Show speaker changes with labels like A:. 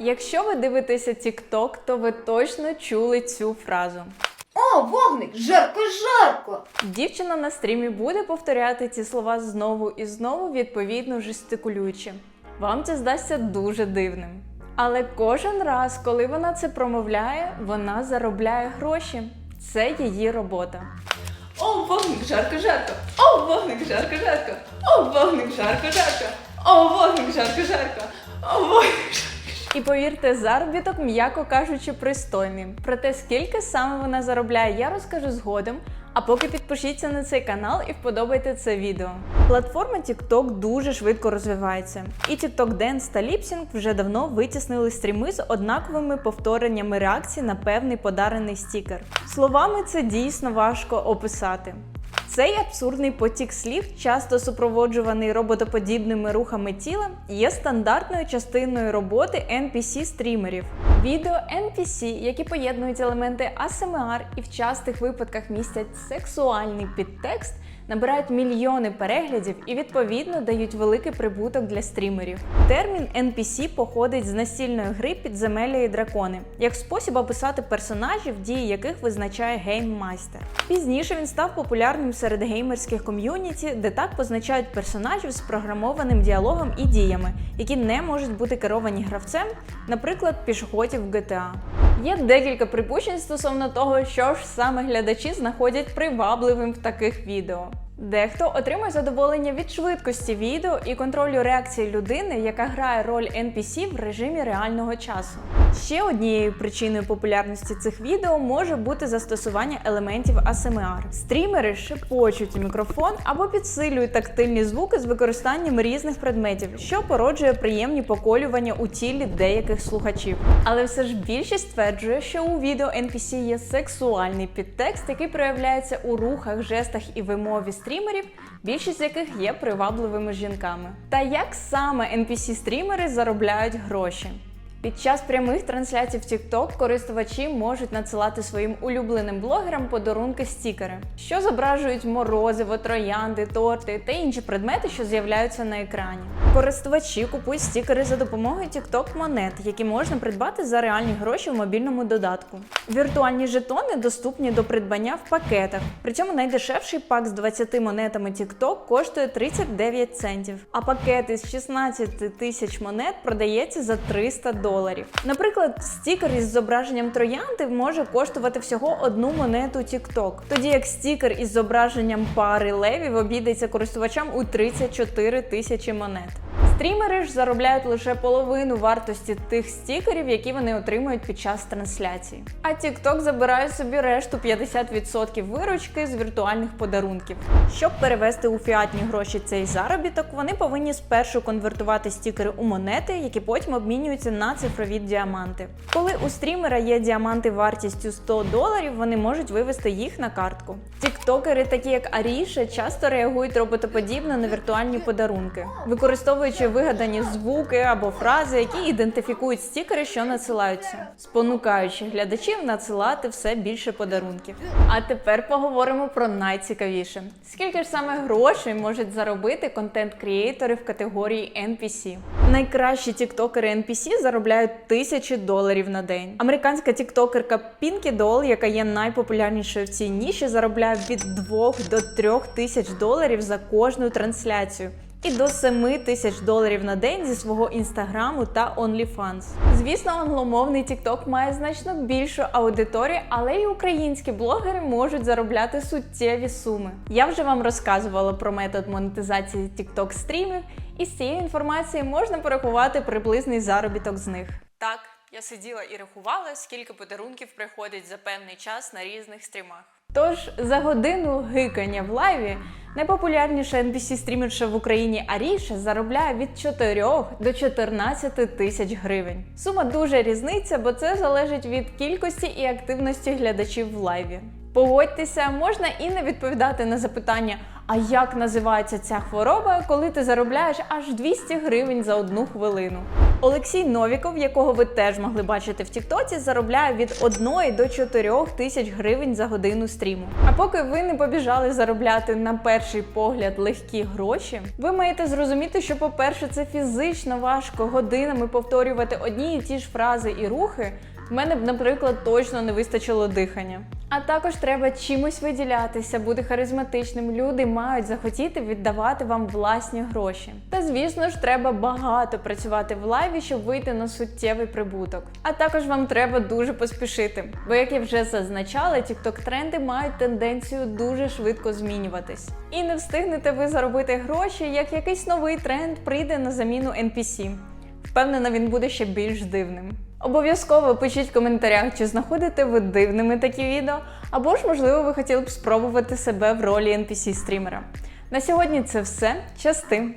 A: Якщо ви дивитеся TikTok, то ви точно чули цю фразу.
B: О, вогник, жарко, жарко.
A: Дівчина на стрімі буде повторяти ці слова знову і знову, відповідно жестикулюючи. Вам це здасться дуже дивним. Але кожен раз, коли вона це промовляє, вона заробляє гроші. Це її робота. О, вогник, жарко, жарко! О, вогник, жарко, жарко! О, вогник, жарко, жарко! О, вогник, жарко, жарко! О, вогник, жарко. І повірте, заробіток, м'яко кажучи, пристойний. Про те, скільки саме вона заробляє, я розкажу згодом. А поки підпишіться на цей канал і вподобайте це відео. Платформа TikTok дуже швидко розвивається, і TikTok Dance та Lipsync вже давно витіснили стріми з однаковими повтореннями реакцій на певний подарений стікер. Словами це дійсно важко описати. Цей абсурдний потік слів, часто супроводжуваний роботоподібними рухами тіла, є стандартною частиною роботи NPC-стрімерів. Відео NPC, які поєднують елементи ASMR і в частих випадках містять сексуальний підтекст, набирають мільйони переглядів і відповідно дають великий прибуток для стрімерів. Термін NPC походить з настільної гри підземелля і дракони, як спосіб описати персонажів, дії яких визначає гейммайстер. Пізніше він став популярним серед геймерських ком'юніті, де так позначають персонажів з програмованим діалогом і діями, які не можуть бути керовані гравцем, наприклад, пішоходів в GTA. Є декілька припущень стосовно того, що ж саме глядачі знаходять привабливим в таких відео. Дехто отримує задоволення від швидкості відео і контролю реакції людини, яка грає роль NPC в режимі реального часу. Ще однією причиною популярності цих відео може бути застосування елементів ASMR. Стрімери шепочуть мікрофон або підсилюють тактильні звуки з використанням різних предметів, що породжує приємні поколювання у тілі деяких слухачів. Але все ж більшість стверджує, що у відео NPC є сексуальний підтекст, який проявляється у рухах, жестах і вимові стрімерів, більшість з яких є привабливими жінками. Та як саме NPC-стрімери заробляють гроші? Під час прямих трансляцій в TikTok користувачі можуть надсилати своїм улюбленим блогерам подарунки стікери, що зображують морозиво, троянди, торти та інші предмети, що з'являються на екрані. Користувачі купують стікери за допомогою TikTok монет, які можна придбати за реальні гроші в мобільному додатку. Віртуальні жетони доступні до придбання в пакетах. Причому найдешевший пак з 20 монетами TikTok коштує 39 центів, а пакет із 16 тисяч монет продається за 300 доларів. Наприклад, стікер із зображенням троянди може коштувати всього одну монету TikTok, тоді як стікер із зображенням пари левів обійдеться користувачам у 34 тисячі монет. Стрімери ж заробляють лише половину вартості тих стікерів, які вони отримують під час трансляції. А TikTok забирає собі решту 50% виручки з віртуальних подарунків. Щоб перевести у фіатні гроші цей заробіток, вони повинні спершу конвертувати стікери у монети, які потім обмінюються на цифрові діаманти. Коли у стрімера є діаманти вартістю 100 доларів, вони можуть вивести їх на картку. Тіктокери, такі як Аріша, часто реагують роботоподібно на віртуальні подарунки, використовуючи вигадані звуки або фрази, які ідентифікують стікери, що надсилаються, спонукаючи глядачів надсилати все більше подарунків. А тепер поговоримо про найцікавіше: скільки ж саме грошей можуть заробити контент-крієйтори в категорії NPC? Найкращі тіктокери NPC заробляють тисячі доларів на день. Американська тіктокерка Pinky Doll, яка є найпопулярнішою в цій ніші, заробляє від 2 до 3 тисяч доларів за кожну трансляцію. І до 7 тисяч доларів на день зі свого інстаграму та OnlyFans. Звісно, англомовний TikTok має значно більшу аудиторію, але й українські блогери можуть заробляти суттєві суми. Я вже вам розказувала про метод монетизації TikTok стрімів, і з цієї інформації можна порахувати приблизний заробіток з них. Так, я сиділа і рахувала, скільки подарунків приходить за певний час на різних стрімах. Тож за годину гикання в лайві найпопулярніша NPC-стрімерша в Україні Аріша заробляє від 4 до 14 тисяч гривень. Сума дуже різниця, бо це залежить від кількості і активності глядачів в лайві. Погодьтеся, можна і не відповідати на запитання, А як називається ця хвороба, коли ти заробляєш аж 200 гривень за одну хвилину? Олексій Новіков, якого ви теж могли бачити в Тіктоці, заробляє від 1 до 4 тисяч гривень за годину стріму. А поки ви не побіжали заробляти на перший погляд легкі гроші, ви маєте зрозуміти, що, по-перше, це фізично важко годинами повторювати одні і ті ж фрази і рухи. В мене б, наприклад, точно не вистачило дихання. А також треба чимось виділятися, бути харизматичним. Люди мають захотіти віддавати вам власні гроші. Та звісно ж, треба багато працювати в лайві, щоб вийти на суттєвий прибуток. А також вам треба дуже поспішити, бо як я вже зазначала, TikTok тренди мають тенденцію дуже швидко змінюватись. І не встигнете ви заробити гроші, як якийсь новий тренд прийде на заміну NPC. Впевнена, він буде ще більш дивним. Обов'язково пишіть в коментарях, чи знаходите ви дивними такі відео, або ж, можливо, ви хотіли б спробувати себе в ролі NPC-стрімера. На сьогодні це все. Щасти!